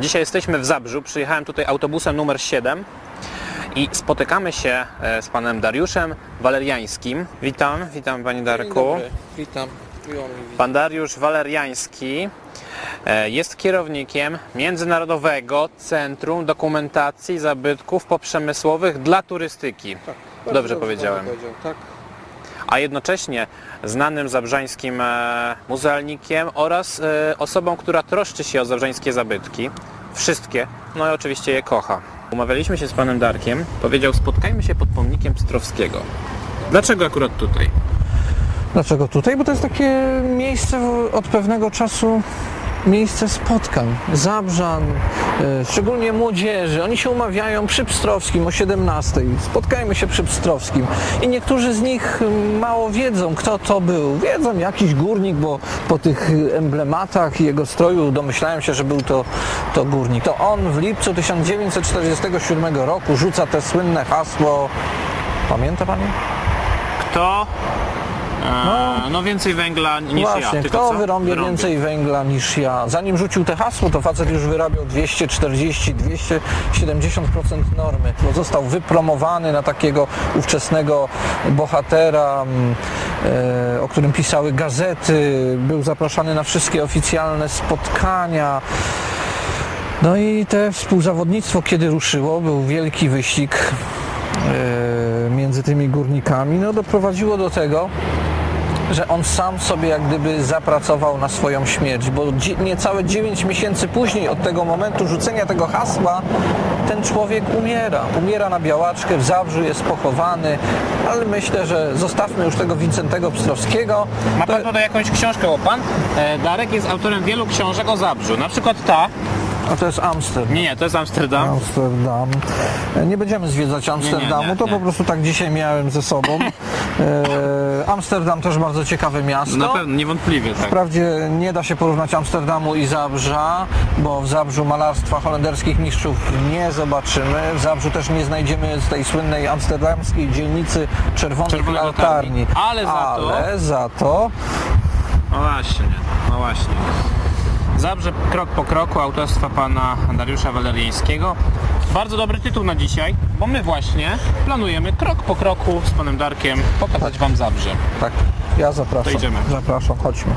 Dzisiaj jesteśmy w Zabrzu, przyjechałem tutaj autobusem numer 7 i spotykamy się e, z panem Dariuszem Waleriańskim. Witam, witam panie Darku. Witam. Pan Dariusz Waleriański e, jest kierownikiem Międzynarodowego Centrum Dokumentacji Zabytków Poprzemysłowych dla Turystyki. Tak, bardzo Dobrze powiedziałem. Tak, a jednocześnie znanym zabrzańskim e, muzealnikiem oraz osobą, która troszczy się o zabrzańskie zabytki. Wszystkie. No i oczywiście je kocha. Umawialiśmy się z panem Darkiem. Powiedział, spotkajmy się pod pomnikiem Pstrowskiego. Dlaczego akurat tutaj? Dlaczego tutaj? Bo to jest takie miejsce od pewnego czasu miejsce spotkań, zabrzan, e, szczególnie młodzieży. Oni się umawiają przy Pstrowskim o 17. Spotkajmy się przy Pstrowskim. I niektórzy z nich mało wiedzą, kto to był. Wiedzą jakiś górnik, bo po tych emblematach i jego stroju domyślałem się, że był to, to górnik. To on w lipcu 1947 roku rzuca te słynne hasło. Pamięta Pani? Kto? E, no. więcej węgla niż ja. Właśnie, Tylko kto wyrąbie Wyrąbię. więcej węgla niż ja? Zanim rzucił te hasło, to facet już wyrabiał 240, 270% normy. Został wypromowany na takiego ówczesnego bohatera, mm, e, o którym pisały gazety. Był zapraszany na wszystkie oficjalne spotkania. No i te współzawodnictwo, kiedy ruszyło, był wielki wyścig e, między tymi górnikami, no doprowadziło do tego, że on sam sobie jak gdyby zapracował na swoją śmierć, bo niecałe 9 miesięcy później od tego momentu rzucenia tego hasła ten człowiek umiera. Umiera na białaczkę, w Zabrzu jest pochowany, ale myślę, że zostawmy już tego Wincentego Pstrowskiego. Ma To- pan tutaj jakąś książkę o pan? E, Darek jest autorem wielu książek o Zabrzu. Na przykład ta. A to jest Amsterdam. Nie, nie, to jest Amsterdam. Amsterdam. E, Nie będziemy zwiedzać Amsterdamu, nie, nie, to po prostu tak dzisiaj miałem ze sobą. E, Amsterdam też bardzo ciekawe miasto. Na pewno, niewątpliwie tak. Wprawdzie nie da się porównać Amsterdamu i Zabrza, bo w Zabrzu malarstwa holenderskich mistrzów nie zobaczymy. W Zabrzu też nie znajdziemy z tej słynnej amsterdamskiej dzielnicy czerwonych Czerwonych latarni. latarni. Ale za to- Ale za to No właśnie, no właśnie. Zabrze krok po kroku autorstwa pana Dariusza Walerińskiego. Bardzo dobry tytuł na dzisiaj, bo my właśnie planujemy krok po kroku z panem Darkiem pokazać wam Zabrze. tak, ja zapraszam. To idziemy. Zapraszam, chodźmy.